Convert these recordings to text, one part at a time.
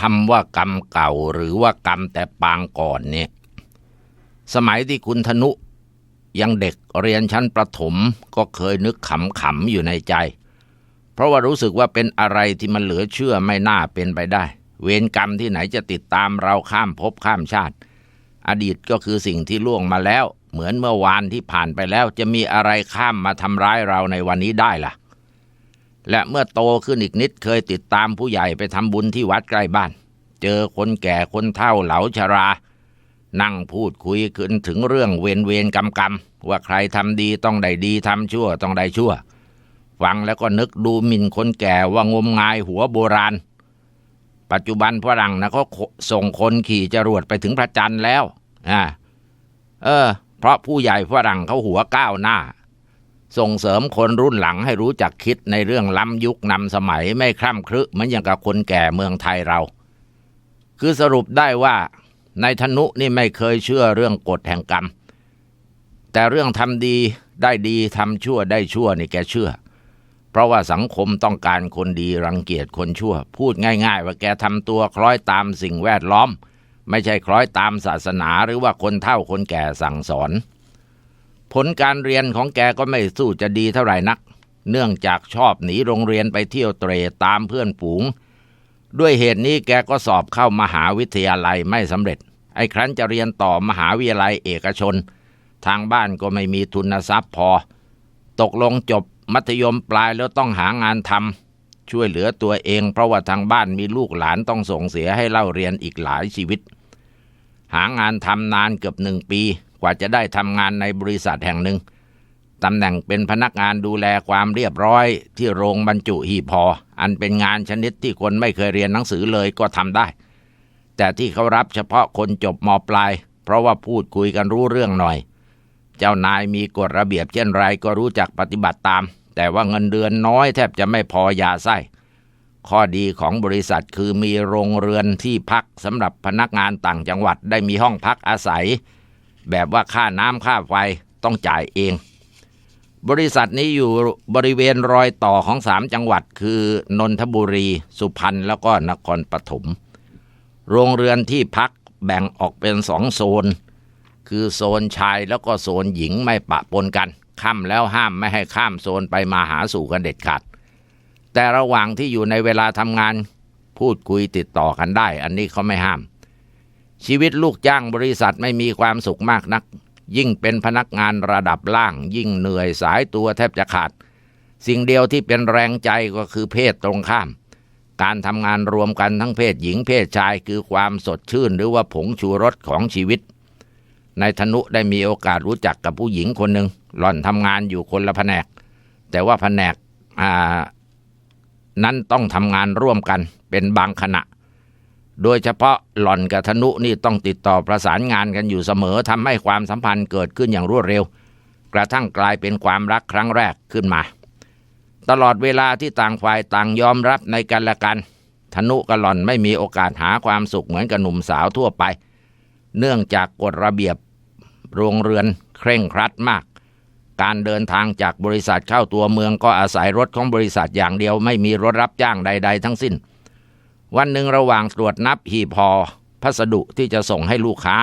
คำว่ากรรมเก่าหรือว่ากรรมแต่ปางก่อนเนี่ย สมัยที่คุณธนุ ยังเด็กเรียนชั้นประถมก็เคยนึกขำๆอยู่ในใจ เพราะว่ารู้สึกว่าเป็นอะไรที่มันเหลือเชื่อไม่น่าเป็นไปได้ เวรกรรมที่ไหนจะติดตามเราข้ามภพข้ามชาติ อดีตก็คือสิ่งที่ล่วงมาแล้ว เหมือนเมื่อวานที่ผ่านไปแล้วจะมีอะไรข้ามมาทำร้ายเราในวันนี้ได้ล่ะ และเมื่อโตขึ้นอีกนิดเคยติดตามผู้ใหญ่ไปทำบุญที่วัดใกล้บ้าน เจอคนแก่คนเฒ่าเหลาชรา นั่งพูดคุยขึ้นถึงเรื่องเวรเวรกรรมกรรมว่าใครทำดีต้องได้ดีทำชั่วต้องได้ชั่ว ฟังแล้วก็นึกดูหมิ่นคนแก่ว่างมงายหัวโบราณ ปัจจุบันฝรั่งนะเขาส่งคนขี่จรวดไปถึงพระจันทร์แล้วอ่าเออ เพราะผู้ใหญ่ฝรั่งเขาหัวก้าวหน้า ส่งเสริมคนรุ่นหลังให้รู้จักคิดในเรื่องล้ำยุคนำสมัยไม่คร่ำครึเหมือนอย่างกับคนแก่เมืองไทยเรา คือสรุปได้ว่า ในธนุนี่ไม่เคยเชื่อเรื่องกฎแห่งกรรม แต่เรื่องทำดีได้ดีทำชั่วได้ชั่วนี่แกเชื่อ เพราะว่าสังคมต้องการคนดีรังเกียจคนชั่ว พูดง่าย ๆ ว่าแกทำตัวคล้อยตามสิ่งแวดล้อม ไม่ใช่คล้อยตามศาสนาหรือว่าคนเฒ่าคนแก่สั่งสอน ผลการเรียนของแกก็ไม่สู้จะดีเท่าไหร่นัก เนื่องจากชอบหนีโรงเรียนไปเที่ยวเตรตามเพื่อนฝูง ด้วยเหตุนี้แกก็สอบเข้ามหาวิทยาลัยไม่สำเร็จ ไอ้ครั้นจะเรียนต่อมหาวิทยาลัยเอกชน ทางบ้านก็ไม่มีทุนทรัพย์พอ ตกลงจบมัธยมปลายแล้วต้องหางานทำช่วยเหลือตัวเอง เพราะว่าทางบ้านมีลูกหลานต้องส่งเสียให้เล่าเรียนอีกหลายชีวิต หางานทำนานเกือบหนึ่งปี กว่าจะได้ทำงานในบริษัทแห่งหนึ่งตำแหน่งเป็นพนักงานดูแลความเรียบร้อย ที่โรงบรรจุหีบพอ อันเป็นงานชนิดที่คนไม่เคยเรียนหนังสือเลยก็ทำได้ แต่ที่เขารับเฉพาะคนจบมปลาย เพราะว่าพูดคุยกันรู้เรื่องหน่อย เจ้านายมีกฎระเบียบเช่นไรก็รู้จักปฏิบัติตาม แต่ว่าเงินเดือนน้อยแทบจะไม่พอยาไส้ข้อดีของบริษัทคือมีโรงเรือนที่พักสำหรับพนักงานต่างจังหวัดได้มีห้องพักอาศัย แบบว่าค่าน้ำค่าไฟต้องจ่ายเอง บริษัทนี้อยู่บริเวณรอยต่อของสามจังหวัด คือนนทบุรี สุพรรณแล้วก็นครปฐมโรงเรือนที่พักแบ่งออกเป็นสองโซน คือโซนชายแล้วก็โซนหญิงไม่ปะปนกันค่ำแล้วห้ามไม่ให้ข้ามโซนไปมาหาสู่กันเด็ดขาดแต่ระหว่างที่อยู่ในเวลาทำงาน พูดคุยติดต่อกันได้ อันนี้เขาไม่ห้าม ชีวิตลูกจ้างบริษัทไม่มีความสุขมากนัก ยิ่งเป็นพนักงานระดับล่าง ยิ่งเหนื่อยสายตัวแทบจะขาด สิ่งเดียวที่เป็นแรงใจก็คือเพศตรงข้าม การทำงานรวมกันทั้งเพศหญิงเพศชายคือความสดชื่นหรือว่าผงชูรสของชีวิตในธนุได้มีโอกาสรู้จักกับผู้หญิงคนหนึ่งหล่อนทำงานอยู่คนละแผนก แต่ว่าแผนกนั้นต้องทำงานร่วมกันเป็นบางขณะ โดยเฉพาะหล่อนกับธนุนี่ต้องติดต่อประสานงานกันอยู่เสมอทำให้ความสัมพันธ์เกิดขึ้นอย่างรวดเร็ว กระทั่งกลายเป็นความรักครั้งแรกขึ้นมา ตลอดเวลาที่ต่างฝ่ายต่างยอมรับในกันและกัน ธนุกับหล่อนไม่มีโอกาสหาความสุขเหมือนกับหนุ่มสาวทั่วไป เนื่องจากกฎระเบียบโรงเรือนเคร่งครัดมาก การเดินทางจากบริษัทเข้าตัวเมืองก็อาศัยรถของบริษัทอย่างเดียวไม่มีรถรับจ้างใด ๆ ทั้งสิ้น วันหนึ่งระหว่างตรวจนับหีพอพัสดุที่จะส่งให้ลูกค้า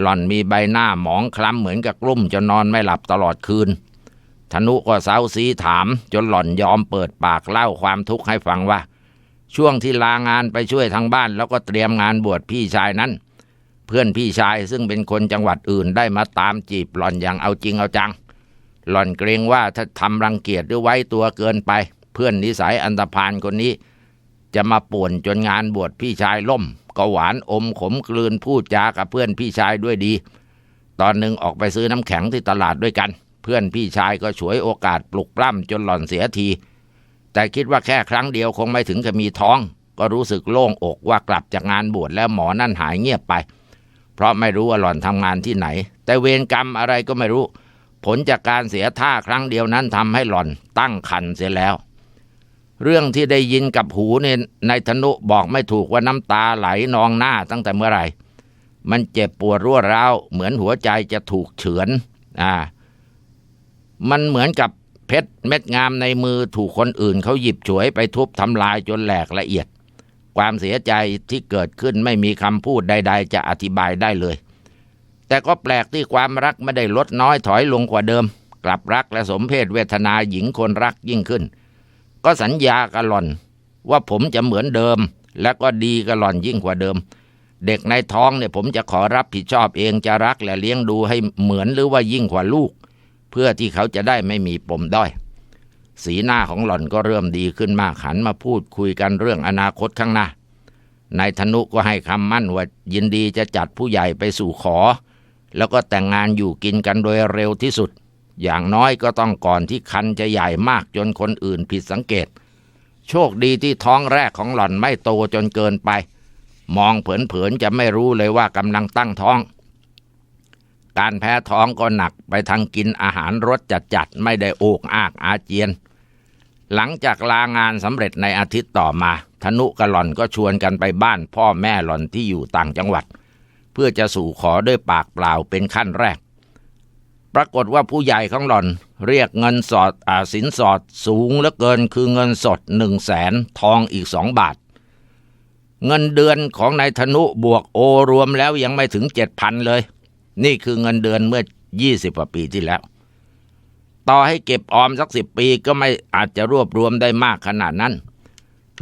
หล่อนมีใบหน้าหมองคล้ำเหมือนกับกลุ่มจนนอนไม่หลับตลอดคืนธนุก็เซาซีถาม จนหล่อนยอมเปิดปากเล่าความทุกข์ให้ฟังว่า ช่วงที่ลางานไปช่วยทางบ้าน แล้วก็เตรียมงานบวชพี่ชายนั้น เพื่อนพี่ชายซึ่งเป็นคนจังหวัดอื่นได้มาตามจีบหล่อนอย่างเอาจริงเอาจัง หล่อนเกรงว่าถ้าทำรังเกียจหรือไว้ตัวเกินไป เพื่อนนิสัยอันธพาลคนนี้ จะมาป่วนจนงานบวชพี่ชายล่ม ก็หวานอมขมกลืนพูดจากับเพื่อนพี่ชายด้วยดี ตอนหนึ่งออกไปซื้อน้ำแข็งที่ตลาดด้วยกัน เพื่อนพี่ชายก็ฉวยโอกาสปลุกปล้ำจนหล่อนเสียที แต่คิดว่าแค่ครั้งเดียวคงไม่ถึงกับมีท้อง ก็รู้สึกโล่งอกว่ากลับจากงานบวชแล้วหมอนั่นหายเงียบไป เพราะไม่รู้ว่าหล่อนทำงานที่ไหน แต่เวรกรรมอะไรก็ไม่รู้ ผลจากการเสียท่าครั้งเดียวนั้นทำให้หล่อนตั้งคันเสียแล้ว เรื่องที่ได้ยินกับหูเนี่ยในธนุบอกไม่ถูกว่าน้ำตาไหลนองหน้าตั้งแต่เมื่อไหร่ มันเจ็บปวดรั่วร้าวเหมือนหัวใจจะถูกเฉือนอ่ามันเหมือนกับเพชรเม็ดงามในมือถูกคนอื่นเขาหยิบฉวยไปทุบทำลายจนแหลกละเอียด ความเสียใจที่เกิดขึ้นไม่มีคำพูดใด ๆ จะอธิบายได้เลย แต่ก็แปลกที่ความรักไม่ได้ลดน้อยถอยลงกว่าเดิม กลับรักและสมเพศเวทนาหญิงคนรักยิ่งขึ้น ก็สัญญากับหล่อน ว่าผมจะเหมือนเดิม และก็ดีกับหล่อนยิ่งกว่าเดิม เด็กในท้องเนี่ยผมจะขอรับผิดชอบเองจะรักและเลี้ยงดูให้เหมือนหรือว่ายิ่งกว่าลูก เพื่อที่เขาจะได้ไม่มีปมด้อยสีหน้าของหล่อนก็เริ่มดีขึ้นมากหันมาพูดคุยกันเรื่องอนาคตข้างหน้านายธนุก็ให้คำมั่นว่ายินดีจะจัดผู้ใหญ่ไปสู่ขอ แล้วก็แต่งงานอยู่กินกันโดยเร็วที่สุด อย่างน้อยก็ต้องก่อนที่คันจะใหญ่มากจนคนอื่นผิดสังเกต โชคดีที่ท้องแรกของหล่อนไม่โตจนเกินไป มองเผินๆจะไม่รู้เลยว่ากำลังตั้งท้อง การแพ้ท้องก็หนักไปทางกินอาหารรสจัดๆไม่ได้โอกอากอาเจียน หลังจากลางานสำเร็จในอาทิตย์ต่อมา ธนุกับหล่อนก็ชวนกันไปบ้านพ่อแม่หล่อนที่อยู่ต่างจังหวัด เพื่อจะสู่ขอด้วยปากเปล่าเป็นขั้นแรก ปรากฏว่าผู้ใหญ่ของหล่อน เรียกเงินสอดอาสินสอดสูงเหลือเกินคือเงินสดหนึ่งแสนทองอีกสองบาท เงินเดือนของนายธนุบวกโอรวมแล้วยังไม่ถึงเจ็ดพันเลย นี่คือเงินเดือนเมื่อยี่สิบกว่าปีที่แล้ว ต่อให้เก็บออมสักสิบปีก็ไม่อาจจะรวบรวมได้มากขนาดนั้น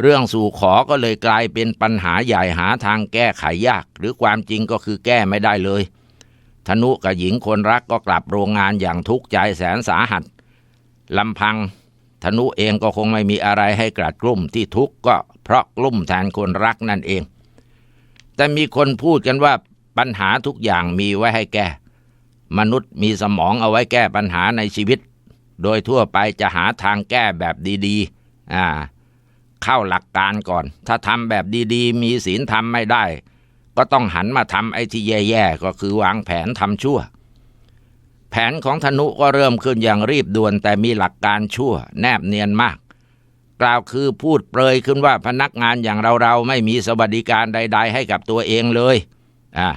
เรื่องสู่ขอก็เลยกลายเป็นปัญหาใหญ่หาทางแก้ไขยาก หรือความจริงก็คือแก้ไม่ได้เลย ธนุกับหญิงคนรักก็กลับโรงงานอย่างทุกข์ใจแสนสาหัสลำพังธนุเองก็คงไม่มีอะไรให้กลัดกลุ่มที่ทุกข์ก็เพราะกลุ่มแทนคนรักนั่นเอง แต่มีคนพูดกันว่าปัญหาทุกอย่างมีไว้ให้แก้ มนุษย์มีสมองเอาไว้แก้ปัญหาในชีวิต โดยทั่วไปจะหาทางแก้แบบดีๆอ่าเข้าหลักการก่อน ถ้าทำแบบดีๆ มีศีลทำไม่ได้ ก็ต้องหันมาทำไอ้ที่แย่ๆก็คือวางแผนทำชั่ว แผนของธนุก็เริ่มขึ้นอย่างรีบด่วนแต่มีหลักการชั่ว แนบเนียนมาก กล่าวคือพูดเปรยขึ้นว่าพนักงานอย่างเราๆไม่มีสวัสดิการใด ๆ ให้กับตัวเองเลยอ่า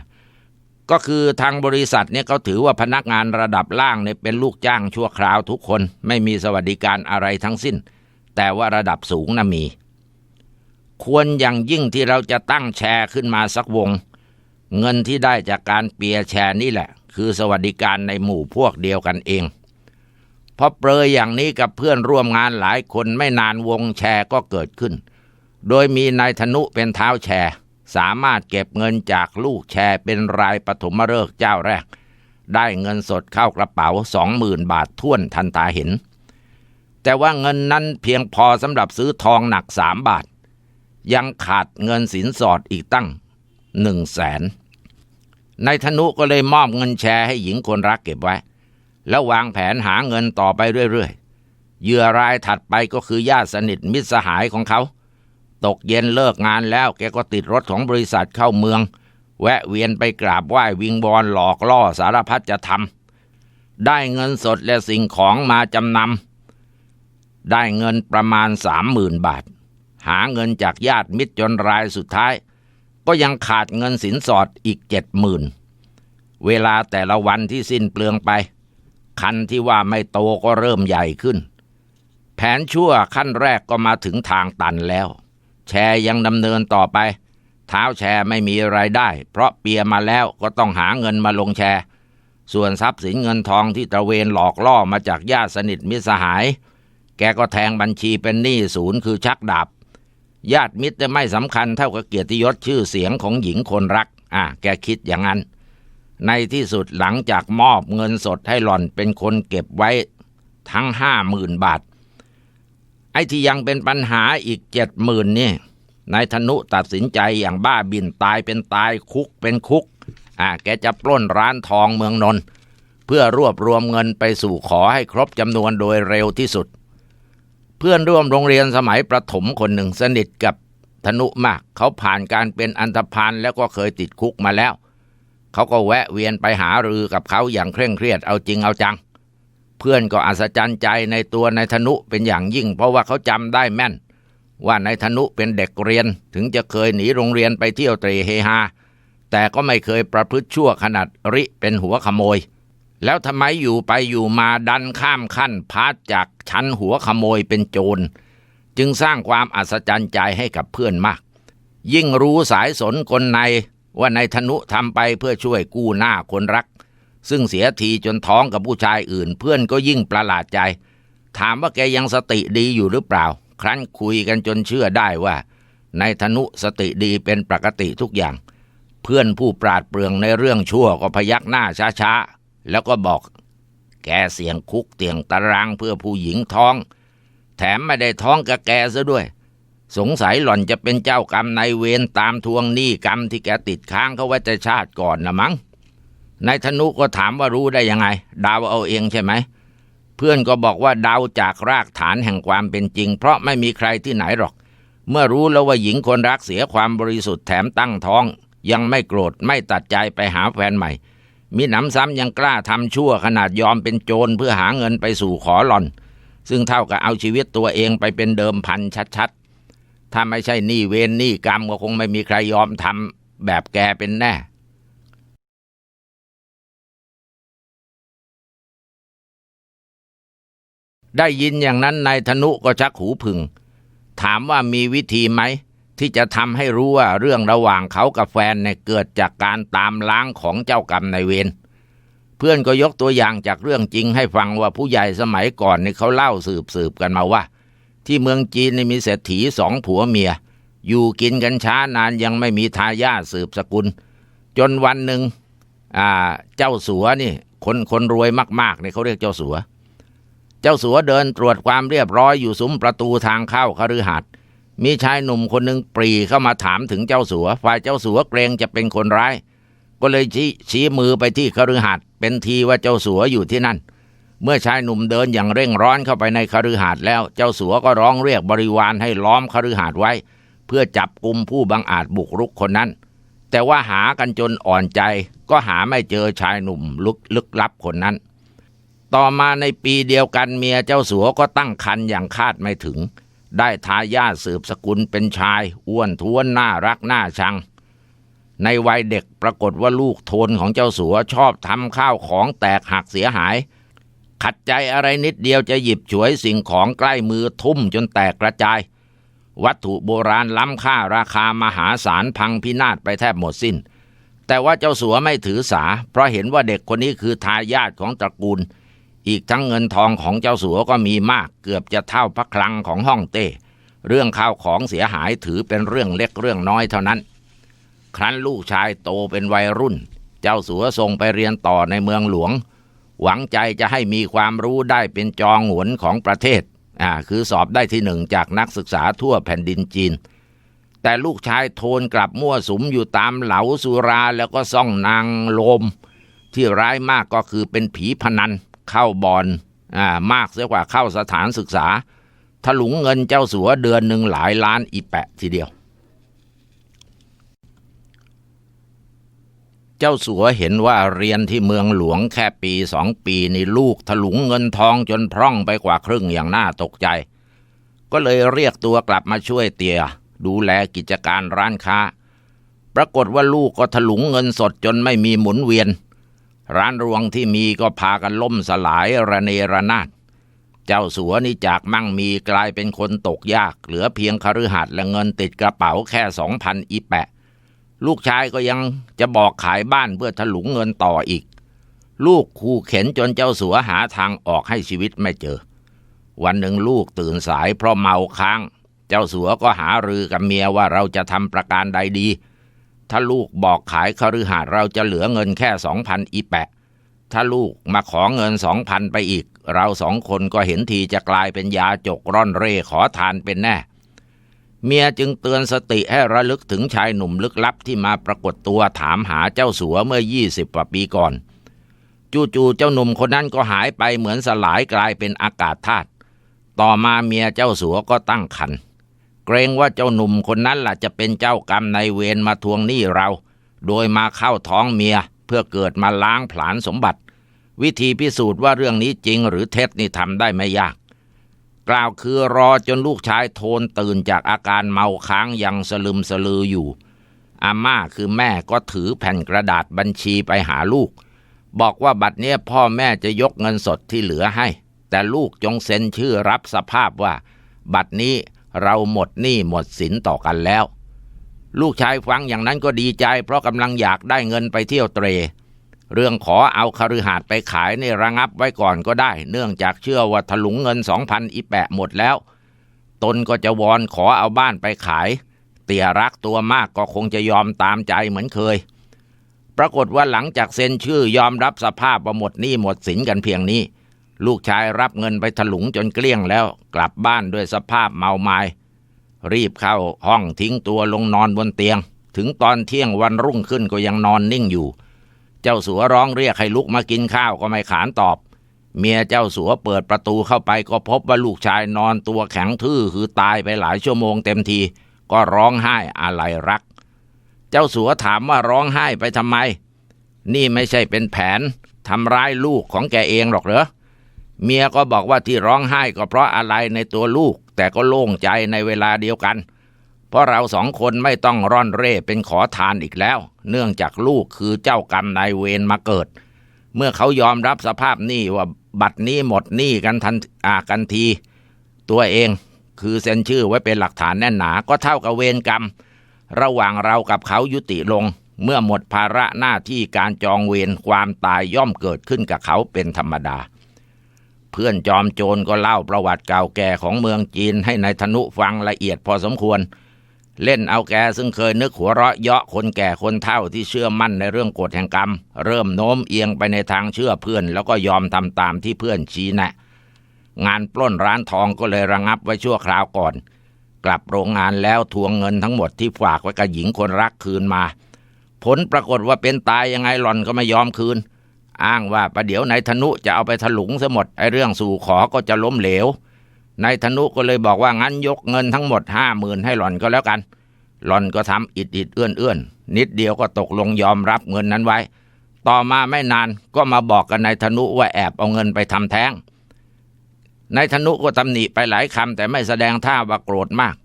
ก็คือทางบริษัทเนี่ยเขาถือว่าพนักงานระดับล่างเนี่ยเป็นลูกจ้างชั่วคราวทุกคน ไม่มีสวัสดิการอะไรทั้งสิ้น แต่ว่าระดับสูงนะมี ควรอย่างยิ่งที่เราจะตั้งแชร์ขึ้นมาสักวง เงินที่ได้จากการเปียแชร์นี่แหละ คือสวัสดิการในหมู่พวกเดียวกันเองพอเปรยอย่างนี้กับเพื่อนร่วมงานหลายคนไม่นานวงแชร์ก็เกิดขึ้น โดยมีนายธนุเป็นเท้าแชร์ สามารถเก็บเงินจากลูกแชร์เป็นรายปฐมฤกษ์เจ้าแรก ได้เงินสดเข้ากระเป๋าสองหมื่นบาทท่วนทันตาเห็น แต่ว่าเงินนั้นเพียงพอสำหรับซื้อทองหนักสามบาท ยังขาดเงินสินสอดอีกตั้งหนึ่งแสนนายธนุก็เลยมอบเงินแชร์ให้หญิงคนรักเก็บไว้ แล้ววางแผนหาเงินต่อไปเรื่อยๆเหยื่อรายถัดไปก็คือญาติสนิทมิตรสหายของเขา ตกเย็นเลิกงานแล้วแกก็ติดรถของบริษัทเข้าเมือง แวะเวียนไปกราบไหว้วิงบอลหลอกล่อสารพัดจะทำได้เงินสดและสิ่งของมาจำนำได้เงินประมาณสามหมื่นบาท หาเงินจากญาติมิตรจนรายสุดท้าย ก็ยังขาดเงินสินสอดอีกเจ็ดหมื่นเวลาแต่ละวันที่สิ้นเปลืองไป คันที่ว่าไม่โตก็เริ่มใหญ่ขึ้น แผนชั่วขั้นแรกก็มาถึงทางตันแล้ว แชร์ยังดำเนินต่อไป เท้าแชร์ไม่มีไรายได้ เพราะเปียมาแล้วก็ต้องหาเงินมาลงแชร์ ส่วนทรัพย์สินเงินทองที่ตระเวนหลอกล่อมาจากญาติสนิทมิสหาย แกก็แทงบัญชีเป็นหนี้ศูนย์คือชักดาบ ญาติมิตรจะไม่สำคัญเท่ากับเกียรติยศชื่อเสียงของหญิงคนรัก อะแกคิดอย่างนั้น ในที่สุดหลังจากมอบเงินสดให้หล่อนเป็นคนเก็บไว้ทั้งห้าหมื่นบาท ไอ้ที่ยังเป็นปัญหาอีกเจ็ดหมื่นนี่นายธนุตัดสินใจอย่างบ้าบินตายเป็นตายคุกเป็นคุก อะแกจะปล้นร้านทองเมืองนนท์เพื่อรวบรวมเงินไปสู่ขอให้ครบจำนวนโดยเร็วที่สุด พื่อนร่วมโรงเรียนสมัยประถมคนหนึ่งสนิทกับธนุมาก เขาผ่านการเป็นอันธพาลแล้วก็เคยติดคุกมาแล้ว เขาก็แวะเวียนไปหารือกับเขาอย่างเคร่งเครียดเอาจริงเอาจัง เพื่อนก็อัศจรรย์ใจในตัวนายธนุเป็นอย่างยิ่ง เพราะว่าเขาจำได้แม่น ว่านายธนุเป็นเด็กเรียนถึงจะเคยหนีโรงเรียนไปเที่ยวเตรเฮฮาแต่ก็ไม่เคยประพฤติชั่วขนาดริเป็นหัวขโมย แล้วทำไมอยู่ไปอยู่มาดันข้ามขั้นพาดจากชั้นหัวขโมยเป็นโจร จึงสร้างความอัศจรรย์ใจให้กับเพื่อนมาก ยิ่งรู้สายสนกลในว่านายธนุทำไปเพื่อช่วยกู้หน้าคนรัก ซึ่งเสียทีจนท้องกับผู้ชายอื่น เพื่อนก็ยิ่งประหลาดใจ ถามว่าแกยังสติดีอยู่หรือเปล่า ครั้นคุยกันจนเชื่อได้ว่านายธนุสติดีเป็นปกติทุกอย่าง เพื่อนผู้ปราดเปรื่องในเรื่องชั่วก็พยักหน้าช้าๆ แล้วก็บอก แกเสียงคุกเตียงตารางเพื่อผู้หญิงท้อง แถมไม่ได้ท้องกับแกซะด้วย สงสัยหล่อนจะเป็นเจ้ากรรมนายเวรตามทวงหนี้กรรมที่แกติดค้างเขาไว้แต่ชาติก่อนนะมั้งนายธนุก็ถามว่ารู้ได้ยังไง ดาวเอาเองใช่ไหม เพื่อนก็บอกว่าดาวจากรากฐานแห่งความเป็นจริง เพราะไม่มีใครที่ไหนหรอก เมื่อรู้แล้วว่าหญิงคนรักเสียความบริสุทธิ์แถมตั้งท้อง ยังไม่โกรธไม่ตัดใจไปหาแฟนใหม่ มีหนำซ้ำยังกล้าทำชั่วขนาดยอมเป็นโจรเพื่อหาเงินไปสู่ขอหล่อน ซึ่งเท่ากับเอาชีวิตตัวเองไปเป็นเดิมพันชัดๆ ถ้าไม่ใช่หนี้เวรหนี้กรรมก็คงไม่มีใครยอมทำแบบแกเป็นแน่ได้ยินอย่างนั้นนายธนุก็ชักหูพึง ถามว่ามีวิธีไหม ที่จะทำให้รู้ว่าเรื่องระหว่างเขากับแฟนเนี่ยเกิดจากการตามล้างของเจ้ากรรมนายเวรเพื่อนก็ยกตัวอย่างจากเรื่องจริงให้ฟังว่าผู้ใหญ่สมัยก่อนนี่เขาเล่าสืบสืบกันมาว่า ที่เมืองจีนนี่มีเศรษฐีสองผัวเมีย อยู่กินกันช้านานยังไม่มีทายาทสืบสกุล จนวันหนึ่งอ่าเจ้าสัวนี่ คนคนรวยมากๆเนี่ยเขาเรียกเจ้าสัว เจ้าสัวเดินตรวจความเรียบร้อยอยู่ซุ้มประตูทางเข้าคฤหัสถ์ มีชายหนุ่มคนหนึ่งปรีเข้ามาถามถึงเจ้าสัว ฝ่ายเจ้าสัวเกรงจะเป็นคนร้าย ก็เลยชี้ชี้มือไปที่คฤหัสถ์เป็นทีว่าเจ้าสัวอยู่ที่นั่น เมื่อชายหนุ่มเดินอย่างเร่งร้อนเข้าไปในคฤหัสถ์แล้ว เจ้าสัวก็ร้องเรียกบริวารให้ล้อมคฤหัสถ์ไว้ เพื่อจับกลุ่มผู้บังอาจบุกรุกคนนั้น แต่ว่าหากันจนอ่อนใจ ก็หาไม่เจอชายหนุ่มลึกลึกลับคนนั้น ต่อมาในปีเดียวกันเมียเจ้าสัวก็ตั้งครรภ์อย่างคาดไม่ถึง ได้ทายาทสืบสกุลเป็นชาย อ้วนท้วนน่ารักน่าชัง ในวัยเด็กปรากฏว่าลูกโทนของเจ้าสัวชอบทำข้าวของแตกหักเสียหาย ขัดใจอะไรนิดเดียวจะหยิบฉวยสิ่งของใกล้มือทุ่มจนแตกกระจาย วัตถุโบราณล้ำค่าราคามหาศาลพังพินาศไปแทบหมดสิ้น แต่ว่าเจ้าสัวไม่ถือสา เพราะเห็นว่าเด็กคนนี้คือทายาทของตระกูล อีกทั้งเงินทองของเจ้าสัวก็มีมากเกือบจะเท่าพระคลังของห้องเต้ เรื่องข้าวของเสียหายถือเป็นเรื่องเล็กเรื่องน้อยเท่านั้น ครั้นลูกชายโตเป็นวัยรุ่น เจ้าสัวส่งไปเรียนต่อในเมืองหลวง หวังใจจะให้มีความรู้ได้เป็นจองหวนของประเทศอ่าคือสอบได้ที่หนึ่งจากนักศึกษาทั่วแผ่นดินจีน แต่ลูกชายโทนกลับมั่วสุมอยู่ตามเหลาสุราแล้วก็ซ่องนางโลม ที่ร้ายมากก็คือเป็นผีพนัน เข้าบอลอ่ามากเสียกว่าเข้าสถานศึกษาถลุงเงินเจ้าสัวเดือนหนึ่งหลายล้านอีแปะทีเดียว เจ้าสัวเห็นว่าเรียนที่เมืองหลวงแค่ปีสองปีนี่ลูกถลุงเงินทองจนพร่องไปกว่าครึ่งอย่างน่าตกใจ ก็เลยเรียกตัวกลับมาช่วยเตีย ดูแลกิจการร้านค้า ปรากฏว่าลูกก็ถลุงเงินสดจนไม่มีหมุนเวียน ร้านรวงที่มีก็พากันล่มสลายระเนระนาด เจ้าสัวนี่จากมั่งมีกลายเป็นคนตกยาก เหลือเพียงคฤหัสถ์และเงินติดกระเป๋าแค่สองพันอีแปะ ลูกชายก็ยังจะบอกขายบ้านเพื่อถลุงเงินต่ออีก ลูกคู่เข็นจนเจ้าสัวหาทางออกให้ชีวิตไม่เจอ วันหนึ่งลูกตื่นสายเพราะเมาค้าง เจ้าสัวก็หารือกับเมียว่าเราจะทำประการใดดี ถ้าลูกบอกขายคฤหาสน์เราจะเหลือเงินแค่สองพันอีแปะ ถ้าลูกมาขอเงินสองพันไปอีก เราสองคนก็เห็นทีจะกลายเป็นยาจกร่อนเร่ขอทานเป็นแน่ เมียจึงเตือนสติให้ระลึกถึงชายหนุ่มลึกลับที่มาปรากฏตัวถามหาเจ้าสัวเมื่อยี่สิบกว่าปีก่อนจู่ๆเจ้าหนุ่มคนนั้นก็หายไปเหมือนสลายกลายเป็นอากาศธาตุต่อมาเมียเจ้าสัวก็ตั้งคัน เกรงว่าเจ้าหนุ่มคนนั้นล่ะจะเป็นเจ้ากรรมในเวรมาทวงหนี้เรา โดยมาเข้าท้องเมียเพื่อเกิดมาล้างผลาญสมบัติ วิธีพิสูจน์ว่าเรื่องนี้จริงหรือเท็จนี่ทำได้ไม่ยาก กล่าวคือรอจนลูกชายโทนตื่นจากอาการเมาค้างยังสลึมสลืออยู่ อาม่าคือแม่ก็ถือแผ่นกระดาษบัญชีไปหาลูก บอกว่าบัดเนี้ยพ่อแม่จะยกเงินสดที่เหลือให้ แต่ลูกจงเซ็นชื่อรับสภาพว่า บัดนี้ เราหมดหนี้หมดสินต่อกันแล้ว ลูกชายฟังอย่างนั้นก็ดีใจ เพราะกำลังอยากได้เงินไปเที่ยวเตร เรื่องขอเอาคฤหาสน์ไปขายในระงับไว้ก่อนก็ได้ เนื่องจากเชื่อว่าถลุงเงินสองพันอีแปะหมดแล้ว ตนก็จะวอนขอเอาบ้านไปขาย เตี่ยรักตัวมากก็คงจะยอมตามใจเหมือนเคย ปรากฏว่าหลังจากเซ็นชื่อยอมรับสภาพว่าหมดหนี้หมดสินกันเพียงนี้ ลูกชายรับเงินไปถลุงจนเกลี้ยงแล้ว กลับบ้านด้วยสภาพเมาไมา้รีบเข้าห้องทิ้งตัวลงนอนบนเตียง ถึงตอนเที่ยงวันรุ่งขึ้นก็ยังนอนนิ่งอยู่ เจ้าสัวร้องเรียกให้ลุกมากินข้าวก็ไม่ขานตอบ เมียเจ้าสัวเปิดประตูเข้าไปก็พบว่าลูกชายนอนตัวแข็งทื่อคือตายไปหลายชั่วโมงเต็มที ก็ร้องไห้อาลัยรัก เจ้าสัวถามว่าร้องไห้ไปทำไม นี่ไม่ใช่เป็นแผนทำร้ายลูกของแกเองหรอกเหรอ เมียก็บอกว่าที่ร้องไห้ก็เพราะอะไรในตัวลูก แต่ก็โล่งใจในเวลาเดียวกัน เพราะเราสองคนไม่ต้องร่อนเร่เป็นขอทานอีกแล้ว เนื่องจากลูกคือเจ้ากรรมนายเวรมาเกิด เมื่อเขายอมรับสภาพหนี้ว่าบัตรนี้หมดหนี้กันทันอากันที ตัวเองคือเซ็นชื่อไว้เป็นหลักฐานแน่นหนาก็เท่ากับเวรกรรม ระหว่างเรากับเขายุติลงเมื่อหมดภาระหน้าที่การจองเวรความตายย่อมเกิดขึ้นกับเขาเป็นธรรมดา เพื่อนจอมโจรก็เล่าประวัติเก่าแก่ของเมืองจีนให้ในายธนุฟังละเอียดพอสมควร เล่นเอาแกซึ่งเคยนึกหัวเราะเยาะคนแก่คนเฒ่าที่เชื่อมั่นในเรื่องกฎแห่งกรรม เริ่มโน้มเอียงไปในทางเชื่อเพื่อน แล้วก็ยอมทำตามที่เพื่อนชี้แนะ งานปล้นร้านทองก็เลยระงับไว้ชั่วคราวก่อน กลับโรงงานแล้วทวงเงินทั้งหมดที่ฝากไว้กับหญิงคนรักคืนมา ผลปรากฏว่าเป็นตายยังไงหล่อนก็ไม่ยอมคืน อ้างว่าประเดี๋ยวนายธนุจะเอาไปถลุงซะหมดไอ้เรื่องสู่ขอก็จะล้มเหลวนายธนุก็เลยบอกว่างั้นยกเงินทั้งหมดห้าหมื่นให้หล่อนก็แล้วกัน หล่อนก็ทำอิดอิดเอื้อนเอื้อนนิดเดียวก็ตกลงยอมรับเงินนั้นไว้ ต่อมาไม่นานก็มาบอกกับนายธนุว่าแอบเอาเงินไปทำแท้งนายธนุก็ตำหนิไปหลายคำแต่ไม่แสดงท่าว่าโกรธมาก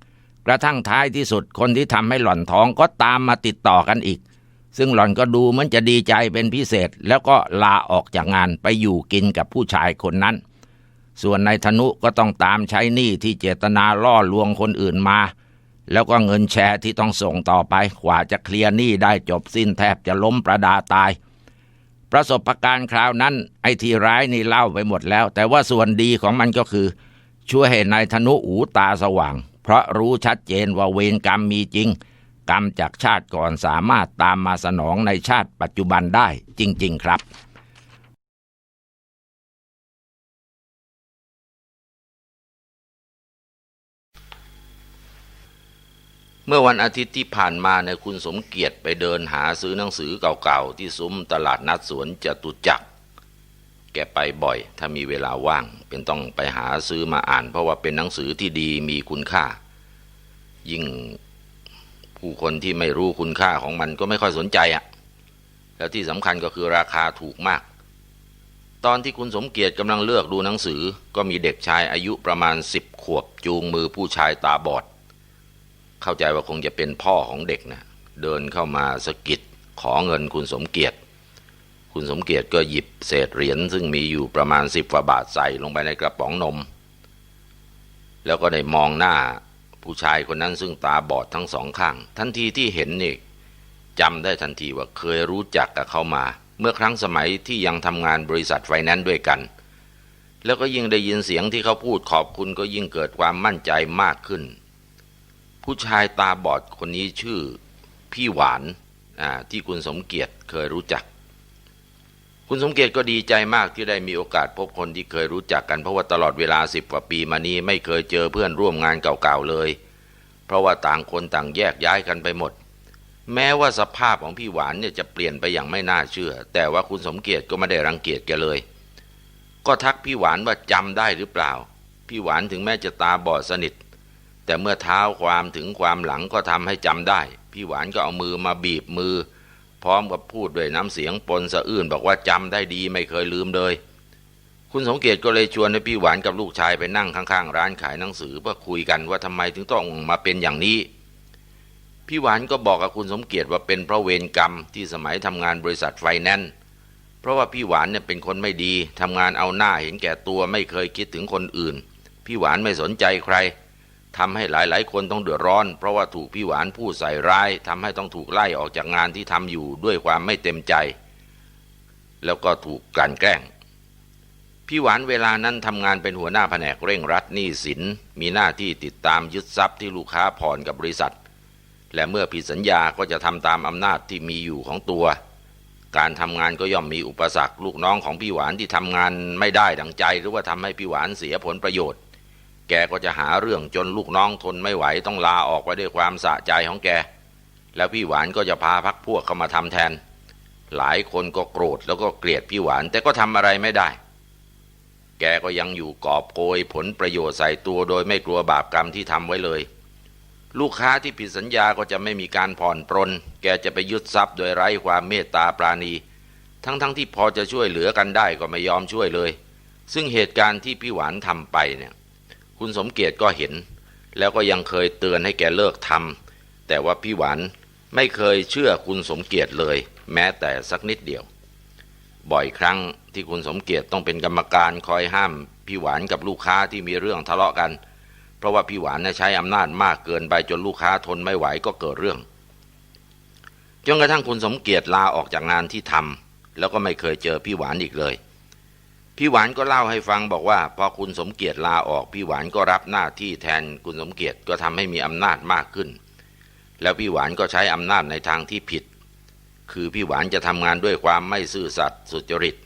กระทั่งท้ายที่สุดคนที่ทำให้หล่อนท้องก็ตามมาติดต่อกันอีก ซึ่งหล่อนก็ดูเหมือนจะดีใจเป็นพิเศษ แล้วก็ลาออกจากงานไปอยู่กินกับผู้ชายคนนั้น ส่วนนายธนุก็ต้องตามใช้หนี้ที่เจตนาล่อลวงคนอื่นมา แล้วก็เงินแชร์ที่ต้องส่งต่อไปกว่าจะเคลียร์หนี้ได้จบสิ้นแทบจะล้มประดาตาย ประสบการณ์คราวนั้น ไอ้ที่ร้ายนี่เล่าไปหมดแล้ว แต่ว่าส่วนดีของมันก็คือ ช่วยให้นายธนุหูตาสว่าง เพราะรู้ชัดเจนว่าเวรกรรมมีจริง กรรมจากชาติก่อนสามารถตามมาสนองในชาติปัจจุบันได้จริง ๆ ครับเมื่อวันอาทิตย์ที่ผ่านมาในคุณสมเกียรติไปเดินหาซื้อหนังสือเก่าๆ ที่ซุ้มตลาดนัดสวนจตุจักร แกไปบ่อย ถ้ามีเวลาว่าง เป็นต้องไปหาซื้อมาอ่าน เพราะว่าเป็นหนังสือที่ดีมีคุณค่า ยิ่ง ผู้คนที่ไม่รู้คุณค่าของมันก็ไม่ค่อยสนใจอะ่ะ แล้วที่สำคัญก็คือราคาถูกมาก ตอนที่คุณสมเกียรติกำลังเลือกดูหนังสือ ก็มีเด็กชายอายุประมาณสิบขวบจูงมือผู้ชายตาบอด เข้าใจว่าคงจะเป็นพ่อของเด็กนะเดินเข้ามาสะกิดขอเงินคุณสมเกียรติ คุณสมเกียรติก็หยิบเศษเหรียญซึ่งมีอยู่ประมาณสิบกว่าบาทใส่ลงไปในกระป๋องนม แล้วก็ได้มองหน้า ผู้ชายคนนั้นซึ่งตาบอดทั้งสองข้าง ทันทีที่เห็นนี่จำได้ทันทีว่าเคยรู้จักกับเขามา เมื่อครั้งสมัยที่ยังทำงานบริษัทไฟแนนซ์ด้วยกัน แล้วก็ยิ่งได้ยินเสียงที่เขาพูดขอบคุณก็ยิ่งเกิดความมั่นใจมากขึ้น ผู้ชายตาบอดคนนี้ชื่อพี่หวานที่คุณสมเกียรติเคยรู้จัก คุณสมเกียรติก็ดีใจมากที่ได้มีโอกาสพบคนที่เคยรู้จักกันเพราะว่าตลอดเวลาสิบกว่าปีมานี้ไม่เคยเจอเพื่อนร่วมงานเก่าๆเลย เพราะว่าต่างคนต่างแยกย้ายกันไปหมด แม้ว่าสภาพของพี่หวานเนี่ยจะเปลี่ยนไปอย่างไม่น่าเชื่อ แต่ว่าคุณสมเกียรติก็ไม่ได้รังเกียจแกเลย ก็ทักพี่หวานว่าจำได้หรือเปล่า พี่หวานถึงแม้จะตาบอดสนิท แต่เมื่อเท้าความถึงความหลังก็ทำให้จำได้ พี่หวานก็เอามือมาบีบมือ พร้อมกับพูดด้วยน้ำเสียงปนสะอื้นบอกว่าจำได้ดีไม่เคยลืมเลย คุณสมเกียรติก็เลยชวนให้พี่หวานกับลูกชายไปนั่งข้างๆ ร้านขายหนังสือเพื่อคุยกันว่าทำไมถึงต้องมาเป็นอย่างนี้ พี่หวานก็บอกกับคุณสมเกียรติว่าเป็นเพราะเวรกรรมที่สมัยทำงานบริษัทไฟแนนซ์เพราะว่าพี่หวานเนี่ยเป็นคนไม่ดีทำงานเอาหน้าเห็นแก่ตัวไม่เคยคิดถึงคนอื่น พี่หวานไม่สนใจใคร ทำให้หลายๆ คนต้องเดือดร้อน เพราะว่าถูกพี่หวานพูดใส่ร้ายทำให้ต้องถูกไล่ออกจากงานที่ทำอยู่ด้วยความไม่เต็มใจ แล้วก็ถูกกลั่นแกล้ง พี่หวานเวลานั้นทำงานเป็นหัวหน้าแผนกเร่งรัดหนี้สิน มีหน้าที่ติดตามยึดทรัพย์ที่ลูกค้าผ่อนกับบริษัท และเมื่อผิดสัญญาก็จะทำตามอำนาจที่มีอยู่ของตัว การทำงานก็ย่อมมีอุปสรรคลูกน้องของพี่หวานที่ทำงานไม่ได้ดังใจ หรือว่าทำให้พี่หวานเสียผลประโยชน์ แกก็จะหาเรื่องจนลูกน้องทนไม่ไหวต้องลาออกไปด้วยความสะใจของแก แล้วพี่หวานก็จะพาพักพวกเข้ามาทำแทน หลายคนก็โกรธแล้วก็เกลียดพี่หวานแต่ก็ทำอะไรไม่ได้ แกก็ยังอยู่กอบโกยผลประโยชน์ใส่ตัวโดยไม่กลัวบาปกรรมที่ทำไว้เลย ลูกค้าที่ผิดสัญญาก็จะไม่มีการผ่อนปรน แกจะไปยึดทรัพย์โดยไร้ความเมตตาปราณี ทั้งๆทที่พอจะช่วยเหลือกันได้ก็ไม่ยอมช่วยเลย ซึ่งเหตุการณ์ที่พี่หวานทำไปเนี่ย คุณสมเกียรติก็เห็น แล้วก็ยังเคยเตือนให้แกเลิกทำแต่ว่าพี่หวานไม่เคยเชื่อคุณสมเกียรติเลย แม้แต่สักนิดเดียว บ่อยครั้งที่คุณสมเกียรติต้องเป็นกรรมการคอยห้ามพี่หวานกับลูกค้าที่มีเรื่องทะเลาะกัน เพราะว่าพี่หวานน่ะใช้อำนาจมากเกินไปจนลูกค้าทนไม่ไหวก็เกิดเรื่องจนกระทั่งคุณสมเกียรติลาออกจากงานที่ทำแล้วก็ไม่เคยเจอพี่หวานอีกเลย พี่หวานก็เล่าให้ฟังบอกว่าพอคุณสมเกียรติลาออก พี่หวานก็รับหน้าที่แทนคุณสมเกียรติก็ทำให้มีอำนาจมากขึ้น แล้วพี่หวานก็ใช้อำนาจในทางที่ผิด คือพี่หวานจะทำงานด้วยความไม่ซื่อสัตย์สุจริต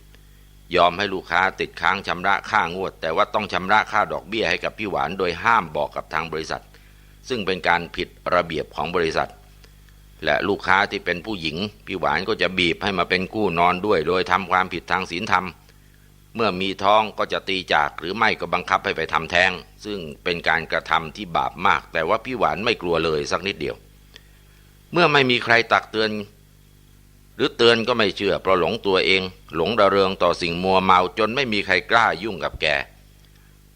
ยอมให้ลูกค้าติดค้างชำระค่างวด แต่ว่าต้องชำระค่าดอกเบี้ยให้กับพี่หวานโดยห้ามบอกกับทางบริษัท ซึ่งเป็นการผิดระเบียบของบริษัท และลูกค้าที่เป็นผู้หญิง พี่หวานก็จะบีบให้มาเป็นกู้นอนด้วย โดยทำความผิดทางศีลธรรม เมื่อมีท้องก็จะตีจากหรือไม่ก็บังคับให้ไปทำแท้ง ซึ่งเป็นการกระทำที่บาปมาก แต่ว่าพี่หวานไม่กลัวเลยสักนิดเดียว เมื่อไม่มีใครตักเตือน หรือเตือนก็ไม่เชื่อเพราะหลงตัวเอง หลงระเริงต่อสิ่งมัวเมาจนไม่มีใครกล้ายุ่งกับแก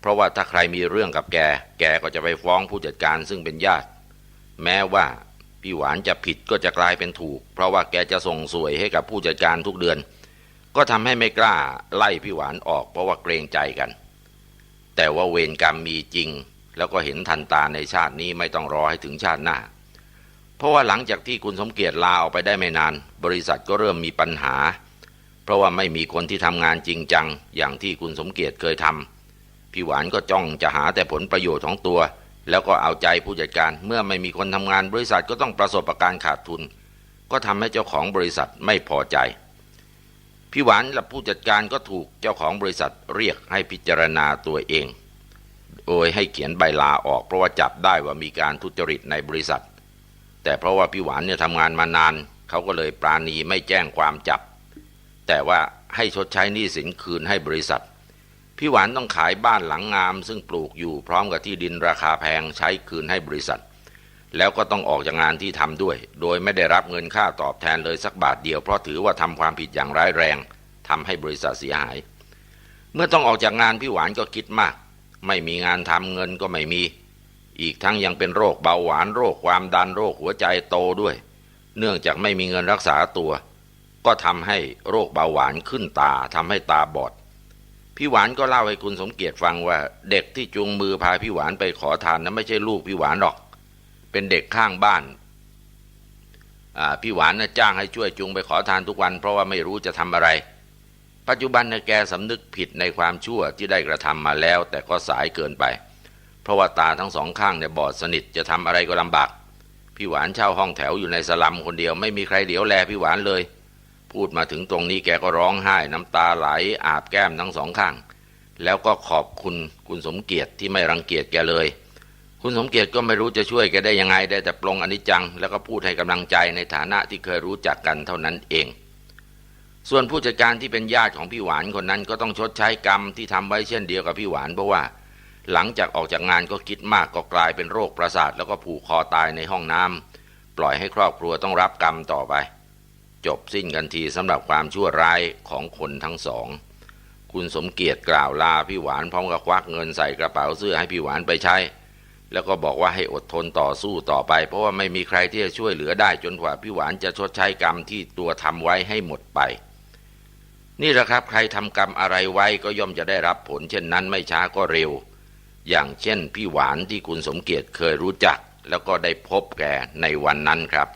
เพราะว่าถ้าใครมีเรื่องกับแก แกก็จะไปฟ้องผู้จัดการซึ่งเป็นญาติ แม้ว่าพี่หวานจะผิดก็จะกลายเป็นถูก เพราะว่าแกจะส่งสวยให้กับผู้จัดการทุกเดือน ก็ทำให้ไม่กล้าไล่พี่หวานออกเพราะว่าเกรงใจกัน แต่ว่าเวรกรรมมีจริง แล้วก็เห็นทันตาในชาตินี้ไม่ต้องรอให้ถึงชาติหน้า เพราะว่าหลังจากที่คุณสมเกียรติลาออกไปได้ไม่นาน บริษัทก็เริ่มมีปัญหา เพราะว่าไม่มีคนที่ทำงานจริงจัง อย่างที่คุณสมเกียรติเคยทำพี่หวานก็จ้องจะหาแต่ผลประโยชน์ของตัว แล้วก็เอาใจผู้จัดการ เมื่อไม่มีคนทำงานบริษัทก็ต้องประสบอาการขาดทุน ก็ทำให้เจ้าของบริษัทไม่พอใจ พี่หวานและผู้จัดการก็ถูกเจ้าของบริษัทเรียกให้พิจารณาตัวเอง โดยให้เขียนใบลาออกเพราะว่าจับได้ว่ามีการทุจริตในบริษัท แต่เพราะว่าพี่หวานเนี่ยทำงานมานาน เขาก็เลยปราณีไม่แจ้งความจับ แต่ว่าให้ชดใช้หนี้สินคืนให้บริษัท พี่หวานต้องขายบ้านหลังงาม ซึ่งปลูกอยู่พร้อมกับที่ดินราคาแพงใช้คืนให้บริษัท แล้วก็ต้องออกจากงานที่ทำด้วย โดยไม่ได้รับเงินค่าตอบแทนเลยสักบาทเดียว เพราะถือว่าทำความผิดอย่างร้ายแรงทำให้บริษัทเสียหาย เมื่อต้องออกจากงานพี่หวานก็คิดมาก ไม่มีงานทำเงินก็ไม่มี อีกทั้งยังเป็นโรคเบาหวานโรคความดันโรคหัวใจโตด้วย เนื่องจากไม่มีเงินรักษาตัว ก็ทำให้โรคเบาหวานขึ้นตาทำให้ตาบอดพี่หวานก็เล่าให้คุณสมเกียรติฟังว่า เด็กที่จูงมือพาพี่หวานไปขอทานนั้นไม่ใช่ลูกพี่หวานหรอก เป็นเด็กข้างบ้านพี่หวานนะจ้างให้ช่วยจูงไปขอทานทุกวัน เพราะว่าไม่รู้จะทำอะไร ปัจจุบันนะแกสำนึกผิดในความชั่วที่ได้กระทำมาแล้ว แต่ก็สายเกินไป เพราะว่าตาทั้งสองข้างเนี่ยบอดสนิทจะทำอะไรก็ลำบาก พี่หวานเช่าห้องแถวอยู่ในสลัมคนเดียวไม่มีใครเดี๋ยวแลพี่หวานเลย พูดมาถึงตรงนี้แกก็ร้องไห้น้ำตาไหลอาบแก้มทั้งสองข้าง แล้วก็ขอบคุณคุณสมเกียรติที่ไม่รังเกียจแกเลย คุณสมเกียรติก็ไม่รู้จะช่วยแกได้ยังไงได้แต่ปลงอนิจจัง แล้วก็พูดให้กำลังใจในฐานะที่เคยรู้จักกันเท่านั้นเอง ส่วนผู้จัดการที่เป็นญาติของพี่หวานคนนั้น ก็ต้องชดใช้กรรมที่ทำไว้เช่นเดียวกับพี่หวานเพราะว่า หลังจากออกจากงานก็คิดมากก็กลายเป็นโรคประสาทแล้วก็ผูกคอตายในห้องน้ำปล่อยให้ครอบครัวต้องรับกรรมต่อไป จบสิ้นกันทีสำหรับความชั่วร้ายของคนทั้งสองคุณสมเกียรติกล่าวลาพี่หวานพร้อมกับควักเงินใส่กระเป๋าเสื้อให้พี่หวานไปใช้ แล้วก็บอกว่าให้อดทนต่อสู้ต่อไป เพราะว่าไม่มีใครที่จะช่วยเหลือได้จนกว่าพี่หวานจะชดใช้กรรมที่ตัวทำไว้ให้หมดไป นี่แหละครับ ใครทำกรรมอะไรไว้ก็ย่อมจะได้รับผล เช่นนั้นไม่ช้าก็เร็ว อย่างเช่นพี่หวานที่คุณสมเกียรติเคยรู้จัก แล้วก็ได้พบแกในวันนั้นครับ